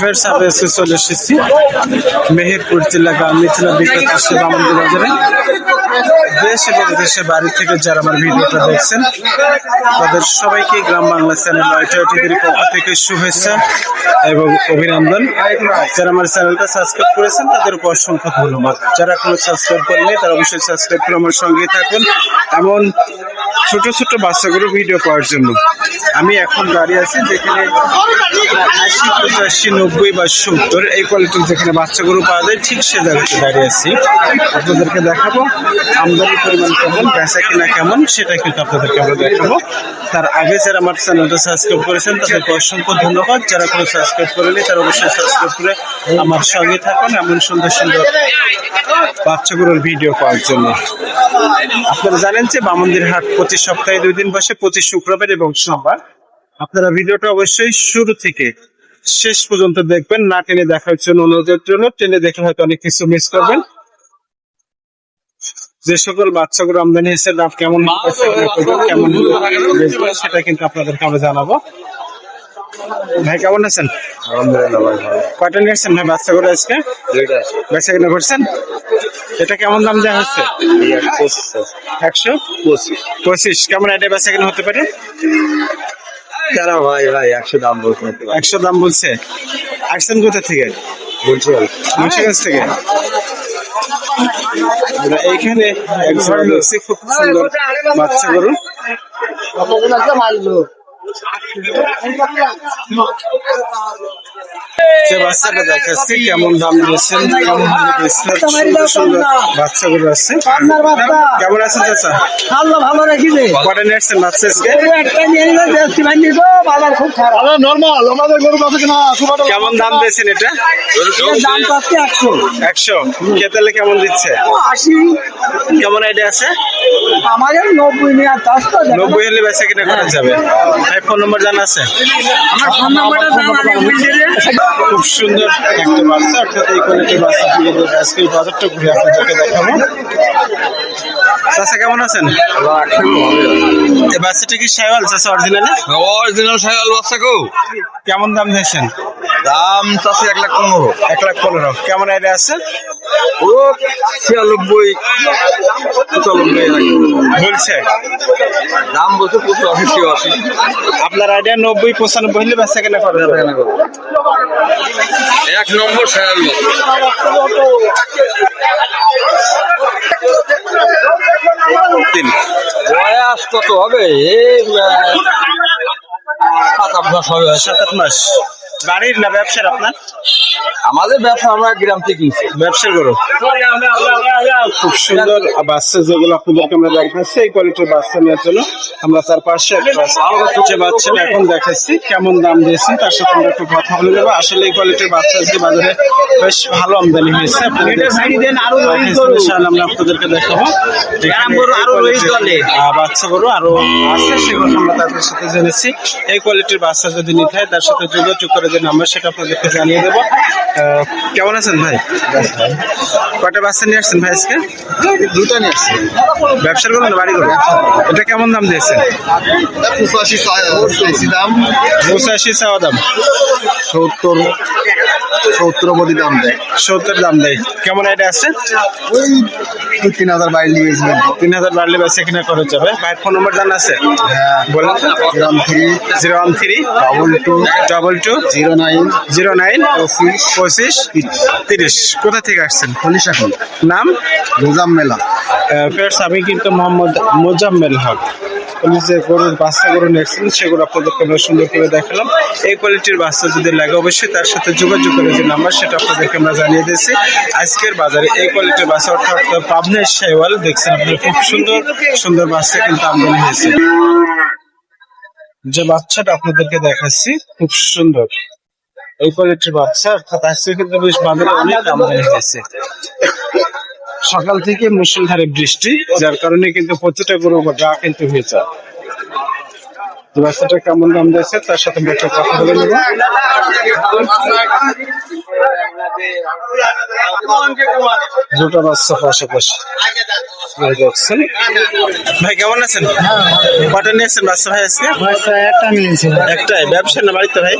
ফের সাথে এসে চলে এসেছি। মেহেরপুর জেলা গ্রাম মিথিলা বিখ্যাত বামন্দি বাজারে দেশ এবং বাড়ি থেকে যারা আমার ভিডিওটা দেখছেন, তাদের সবাইকে গ্রাম বাংলা চ্যানেল টিভির পক্ষ থেকে শুভেচ্ছা এবং অভিনন্দন। যারা আমার চ্যানেলটা সাবস্ক্রাইব করেছেন, তাদের উপর অসংখ্য ধন্যবাদ। যারা কোনো সাবস্ক্রাইব করেনি তারা অবশ্যই সাবস্ক্রাইব করে আমার সঙ্গে থাকুন। এমন ছোট ছোট বাচ্চাগুলো ভিডিও পাওয়ার জন্য। আমি এখন দাঁড়িয়ে আছি যেখানে আশি, পঁচাশি, নব্বই বা সত্তর এই কোয়ালিটির যেখানে বাচ্চাগুলো পাওয়া যায়, ঠিক সে জায়গাতে দাঁড়িয়ে আছি। আপনাদেরকে দেখাবো আমদানি পরিমাণ কেমন, বেচা কিনা কেমন, সেটা কিন্তু আপনাদেরকে আমরা দেখাবো। তার আগে যারা আমার চ্যানেলটা সাবস্ক্রাইব করেছেন, তাদেরকে অসংখ্য ধন্যবাদ। যারা কোনো সাবস্ক্রাইব করেনি তারা অবশ্যই সাবস্ক্রাইব করে আমার সঙ্গে থাকুন এমন সুন্দর সুন্দর বাচ্চাগুলোর ভিডিও পাওয়ার জন্য। আপনারা জানেন যে বামন্দির হাট প্রতি সপ্তাহে দুই দিন বসে প্রতি শুক্রবার এবং সোমবার। আপনারা ভিডিওটা অবশ্যই শুরু থেকে শেষ পর্যন্ত দেখবেন। না টেনে দেখার জন্য অনুরোধের জন্য। টেনে দেখলে হয়তো অনেক কিছু মিস করবেন। যে সকল বাচ্চাগুলো আমদানি হয়েছে দাম কেমন কেমন সেটা কিন্তু আপনাদেরকে আমরা জানাব। ভাই কেমন আছেন? আলহামদুলিল্লাহ ভাই ভালো। কয়টা নিয়েছেন ভাই বাচ্চাগুলো আজকে? দুইটা বেচা কিনা করছেন? এটা কেমন দাম দেওয়া হচ্ছে। একশো? পঁচিশ। পঁচিশ। কেমন এটা বেচা কিনা হতে পারে? কেন ভাই ভাই একশো দাম ভাই। একশো দাম বলছে। আসছেন কোথা থেকে? বলছি ভাই মুন্সিগঞ্জ থেকে? আমরা এইখানে এক ঝড় দেখছি খুব সুন্দর বাচ্চা গরু। যে বাচ্চাটা দেখাচ্ছি কেমন দাম দিয়েছেন কেমন সুন্দর সুন্দর বাচ্চা। আছে কেমন আছেন চাচা? আল্লাহ ভালো রাখিবে কটা নিয়ে আসছেন বাচ্চা একটা নিয়ে নিলে দেশি ভাঙি বাজার খুব খারাপ। নর্মাল আমাদের গরু আছে কিনা কেমন দাম দিয়েছেন এটা? দাম পাচ্ছে একশো। একশো। কেতালে কেমন দিচ্ছে? আশি। কেমন আইডিয়া আছে? আমাদের নব্বই চাষ তো নব্বই হলে বেচা কিনা করা যাবে। ফোন নম্বর জানা আছে? আমার ফোন নাম্বারটা রে। খুব সুন্দর একটা বাচ্চা অর্থাৎ এই কোয়ালিটির বাচ্চা আপনাদের আজকে এই বাজারটা ঘুরে আপনাদেরকে দেখাবো। চাচা কেমন আছেন? এই বাচ্চাটা কি শাইওয়াল চাচা অরিজিনালি অরিজিনাল শাইওয়াল বাচ্চা কো কেমন দাম নিয়েছেন? দাম চাষে এক লাখ পনেরো। এক লাখ পনেরো। কেমন আইডিয়া আছে? ও ছিয়ানব্বই পঁচানব্বই। বলছে? দাম বলছে পঁচিশ আশি আপনার আইডিয়া নব্বই পঁচানব্বই হলে বেচা কিনা করা এক নম্বর তিন বয়স কত হবে? সাত আট মাস হবে। সাত আট মাস। বাড়ির না ব্যবসার আপনার? আমাদের ব্যবসা আমরা গ্রাম থেকে কিনছি। ব্যবসার করো খুব সুন্দর বাচ্চা যেগুলো আপনাদেরকে আমরা দেখাচ্ছি এই কোয়ালিটির বাচ্চা নেওয়ার জন্য আমরা তার পাশে যে বাচ্চাটা এখন দেখাচ্ছি কেমন দাম দিয়েছেন তার সাথে আমরা একটু কথা বলে দেবো আসলে এই কোয়ালিটির বাচ্চা আজকে বাজারে বেশ ভালো আমদানি হয়েছে। আমরা আপনাদেরকে দেখাবো। বাচ্চা গরু আরও আছে সেগুলো আমরা তাদের সাথে জেনেছি। এই কোয়ালিটির বাচ্চা যদি নিতে হয় তার সাথে যোগাযোগ করে যে নাম্বার সেটা আপনাদেরকে জানিয়ে দেবো। কেমন আছেন ভাই? কয়টা বাচ্চা নিয়ে আসছেন ভাই আজকে? দুটা নিয়ে আসছি। ব্যবসার করুন বাড়ি করুন এটা কেমন দাম দিয়েছেন? পঁচাশি দাম। পঁচাশি চাওয়া দাম। সত্তর সত্তর অবধি দাম দেয়। সত্তর দাম দেয়। কেমন এটা আছে? ওই তিন হাজার বাইরে নিয়ে তিন হাজার বাড়লে বেচা কিনা করা যাবে ভাইয়ের ফোন নম্বর জানা আছে? হ্যাঁ বলেন। গ্রাম three zero one three double two double two zero nine zero nine পঁচিশ। পঁচিশ তিরিশ। কোথা থেকে আসছেন? চল্লিশ এখন নাম? নিজাম মেলা ফেরস আমি কিন্তু মোহাম্মদ মোজাম্মেল হক। উনি যে গরুর বাচ্চা গরু নিয়েছেন সেগুলো আপনাদেরকে আমরা সুন্দর করে দেখালাম। এই কোয়ালিটির বাচ্চা যদি লাগে অবশ্যই তার সাথে যোগাযোগ করে যে নাম্বার সেটা আপনাদেরকে আমরা জানিয়ে দিয়েছি। আজকের বাজারে এই কোয়ালিটির বাচ্চা অর্থাৎ পাবনের শাইওয়াল দেখছেন আপনারা খুব সুন্দর সুন্দর বাচ্চা কিন্তু আমদানি হয়েছে। যে বাচ্চাটা আপনাদেরকে দেখাচ্ছি, খুব সুন্দর। এই কোয়ালিটির বাচ্চা, অর্থাৎ আজকে কিন্তু বেশ বাজারে অনেক আমদানি হয়েছে সকাল থেকে মুসলধারে বৃষ্টি, যার কারণে কিন্তু প্রতিটা গরু গা কিন্তু হয়েছে। বাচ্চাটা কেমন দাম দিয়েছে তার সাথে আমরা একটু কথা বলে নেব। দুটো বাচ্চা পাশাপাশি ভাই কেমন আছেন? কটা নিয়েছেন বাচ্চা ভাই আজকে? একটাই ব্যবসা না বাড়িতে ভাই?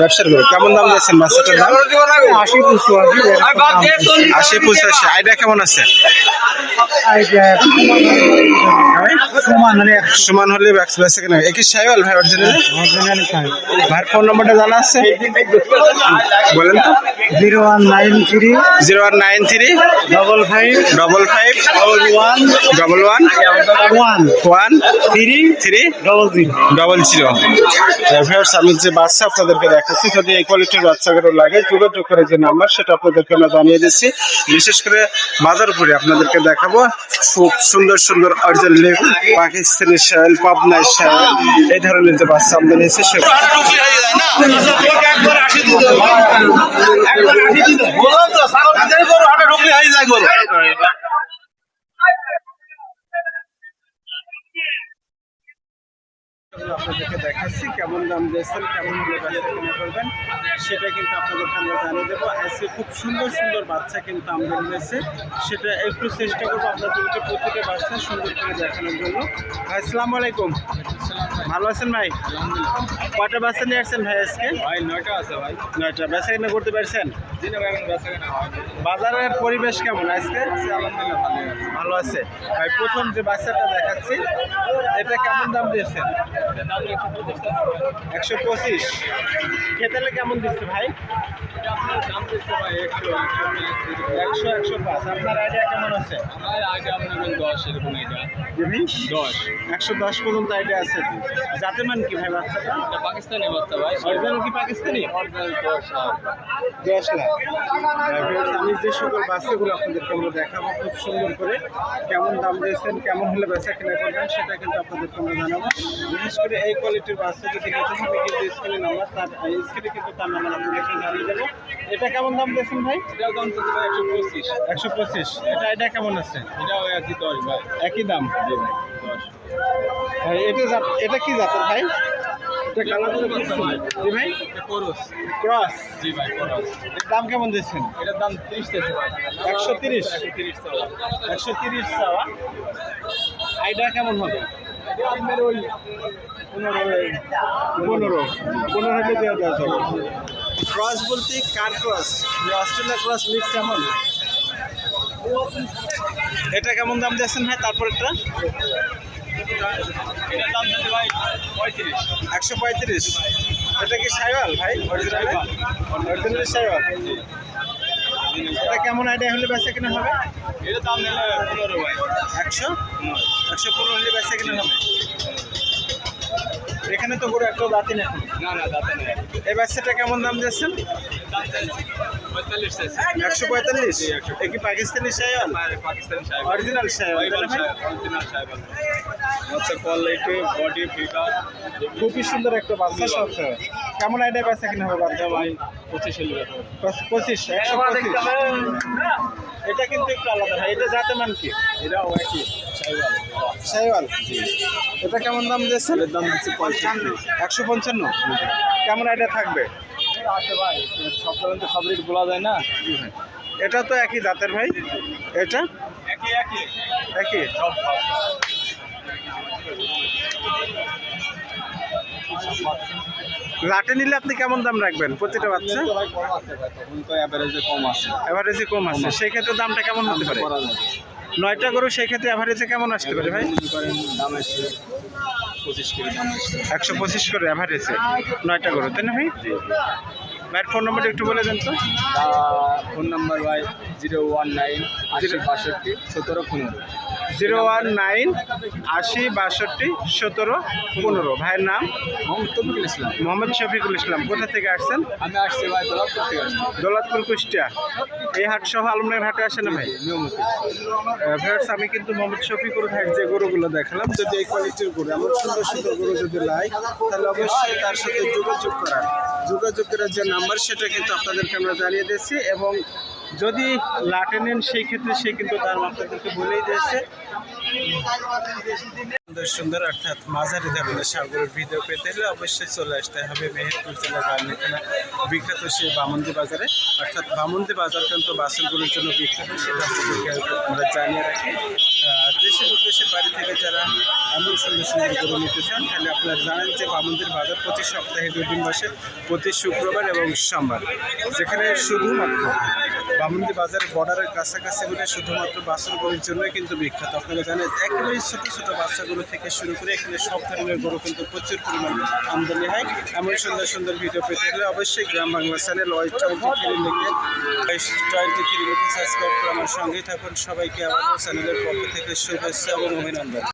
ব্যবসার করে কেমন দাম দিয়েছেন বাচ্চাটার দাম? আশি পুষো আশি পঁচাশি আইডিয়া কেমন আছে? সমান মানে সমান হলে ব্যবসা বেচা কেন। একই সাইওয়াল ভাই অরিজিনাল ভাইয়ের ফোন নম্বরটা জানা আছে? বলেন তো। Zero one nine three zero one nine three double five double five double one double one one one three three double zero. Double zero. Viewers আমি যে বাচ্চা আপনাদেরকে দেখাচ্ছি যদি এই কোয়ালিটির বাচ্চাগুলো লাগে যোগাযোগ করে যে নাম্বার সেটা আপনাদেরকে আমরা জানিয়ে দিচ্ছি। বিশেষ করে মাদারপুরে আপনাদেরকে দেখাবো খুব সুন্দর সুন্দর অরিজিনাল পাকিস্তানি শাল পাবনাই শাল। এই ধরনের যে বাচ্চা আমদানি হয়েছে সে আপনাদেরকে দেখাচ্ছি কেমন দাম দিয়েছেন কেমন হলে বাচ্চা কিনে করবেন সেটা কিন্তু আপনাদেরকে আমরা জানিয়ে দেবো। আজকে খুব সুন্দর সুন্দর বাচ্চা কিন্তু আমদানি হয়েছে সেটা একটু চেষ্টা করব আপনাদেরকে প্রতিটা বাচ্চা সুন্দর করে দেখানোর জন্য। আসসালামু আলাইকুম। ভালো আছেন ভাই? কটা বাচ্চা নিয়ে আসছেন ভাই আজকে? ভাই নয়টা আছে ভাই। নয়টা। বেচা কিনে করতে পারছেন? বাজারের পরিবেশ কেমন আজকে? ভালো আছে। ভাই প্রথম যে বাচ্চাটা দেখাচ্ছি এটা কেমন দাম দিয়েছেন? একশো পঁচিশ। খেতেলে কেমন দিচ্ছে ভাই? একশো একশো পাঁচ। আপনার আইডিয়া কেমন আছে? আমার আগে আপনার দশ। এরকম দশ একশো দশ পর্যন্ত আইডিয়া আছে। যাতে মান কি ভাই বাচ্চাটা? পাকিস্তানি বাচ্চা ভাই। অরিজিনাল কি পাকিস্তানি? দশ দশ লাখ। আমি যে সকল বাচ্চাগুলো আপনাদেরকে আমরা দেখাবো খুব সুন্দর করে কেমন দাম দিয়েছেন কেমন হলে বেচা কেনা করবেন সেটা কিন্তু আপনাদেরকে আমরা জানাব। বিশেষ করে এই কোয়ালিটির বাচ্চা যদি নিতে হবে কিন্তু স্ক্রিনে নাম্বার তার স্ক্রিনে কিন্তু তার নাম্বার আপনাদেরকে জানিয়ে দেবো এটা কেমন দাম দিয়েছেন ভাই? এটাও দাম চলছে ভাই একশো পঁচিশ। একশো পঁচিশ এটা এটা কেমন আছে? এটাও একই দশ ভাই। একই দাম? জি ভাই। দশ ভাই, এটা জাত- এটা কি জাতের ভাই? এটা জি ভাই। করস। ক্রস? জি ভাই করস। এর দাম কেমন দিচ্ছেন এটার দাম তিরিশ ভাই। একশো তিরিশ? তিরিশ একশো তিরিশ চাওয়া। আইডিয়া কেমন হবে? আপনার ওই পনেরো। পনেরো পনেরো হলে দেওয়া দেওয়া যাবে ক্রস বলতে কার ক্রস? অস্ট্রেলিয়া ক্রস মিক্স কেমন এটা কেমন দাম দিয়েছেন ভাই? তারপরেরটা? পঁয়ত্রিশ। একশো পঁয়ত্রিশ। এটা কি সাইওয়াল ভাই? Original original Sahiwal. এটা কেমন আইডিয়া হলে বেচা কিনা হবে? এটা দাম নিলে পনেরো ভাই। একশো? একশো পনেরো হলে বেচা কিনা হবে? এখানে তো পুরো একটা দাঁতি না এখন না না যাতে নেই। এই বাচ্চাটা কেমন দাম পঁয়তাল্লিশ একশো পঁয়তাল্লিশ? এ কি পাকিস্তানি সাহেব অরিজিনাল? সাহেব হচ্ছে কোয়ালিটি বডি ফিগার খুবই সুন্দর একটা বাচ্চা সব কেমন আইডিয়া বেচা কিনা হবে বাচ্চা ভাই পঁচিশ পঁচিশ একশো পঁচিশ। এটা কিন্তু একটু আলাদা ভাই এটা জাতে মান কি? এটাও একই। সাইওয়াল এটা কেমন দাম দিয়েছেন? দাম হচ্ছে পঁয়ষট্টি। একশো পঞ্চান্ন? কেমন আইডিয়া থাকবে? আছে ভাই সব পর্যন্ত সব রেট বলা যায় না এটা তো একই জাতের ভাই। এটা? একই। একই একই সব লাটে নিলে আপনি কেমন দাম রাখবেন প্রতিটা বাচ্চা? ভাই কম আছে ভাই অ্যাভারেজে কম আছে। এভারেজে কম আছে। সেই ক্ষেত্রে দামটা কেমন হতে পারে? নয়টা গরু সেই ক্ষেত্রে এভারেজে কেমন আসতে পারে ভাই? একশো পঁচিশ করে অ্যাভারেজে নয়টা গরু, তাই না ভাই? ভাইয়ের ফোন নম্বরটা একটু বলে দেন তো। ফোন নাম্বার ভাই জিরো ওয়ান নাইন আশি বাষট্টি সতেরো পনেরো। জিরো ওয়ান নাইন আশি বাষট্টি সতেরো পনেরো। ভাইয়ের নাম? মোহাম্মদ তফিকুল ইসলাম। মোহাম্মদ শফিকুল ইসলাম। কোথা থেকে আসছেন? আমি আসছি ভাই দোলাপুর থেকে আসছি। দৌলতপুর কুষ্টিয়া। এই হাট সহ আলমনের হাটে আসে না ভাই? নিয়মিত। ভিউয়ার্স আমি কিন্তু মোহাম্মদ শফিকুর ভাইয়ের যে গরুগুলো দেখালাম যদি এই কোয়ালিটির গরু এমন সুন্দর সুন্দর গরু যদি লাই তাহলে অবশ্যই তার সাথে যোগাযোগ করার। যোগাযোগ করার যে নাম্বার সেটা কিন্তু আপনাদেরকে আমরা জানিয়ে দিয়েছি এবং যদি লাটে নেন সেই ক্ষেত্রে সে কিন্তু তার আপনাদেরকে বলেই দিয়েছে। সুন্দর সুন্দর অর্থাৎ মাঝারি ধরনের সাগরের ভিডিও পেতে হলে অবশ্যই চলে আসতে হবে মেহেরপুর জেলা গার্মেন্টখানা বিখ্যাত সেই বামন্দি বাজারে। অর্থাৎ বামন্দি বাজার কিন্তু বাসনগুলোর জন্য বিখ্যাত, সেটা আমরা জানিয়ে রাখি। দেশের উদ্দেশ্যে বাড়ি থেকে যারা এমন সুন্দর সুন্দর গরু নিতে চান, তাহলে আপনারা জানেন যে বামন্দির বাজার প্রতি সপ্তাহে দুই দিন বসে, প্রতি শুক্রবার এবং সোমবার, যেখানে শুধুমাত্র বামন্দি বাজার বর্ডারের কাছাকাছি বলে শুধুমাত্র বাসন গরুর জন্যই কিন্তু বিখ্যাত। আপনারা জানেন একেবারে ছোটো ছোটো বাচ্চাগুলো থেকে শুরু করে এখানে সব ধরনের গরু কিন্তু প্রচুর পরিমাণে আমদানি হয়। এমন সুন্দর সুন্দর ভিডিও পেতে হলে অবশ্যই Gram Bangla channel Y twenty three লিখে টোয়েন্টি থ্রি লিখে সাবস্ক্রাইব করে আমার সঙ্গেই থাকুন। সবাইকে আমার চ্যানেলের পক্ষ থেকে শুভেচ্ছা এবং অভিনন্দন।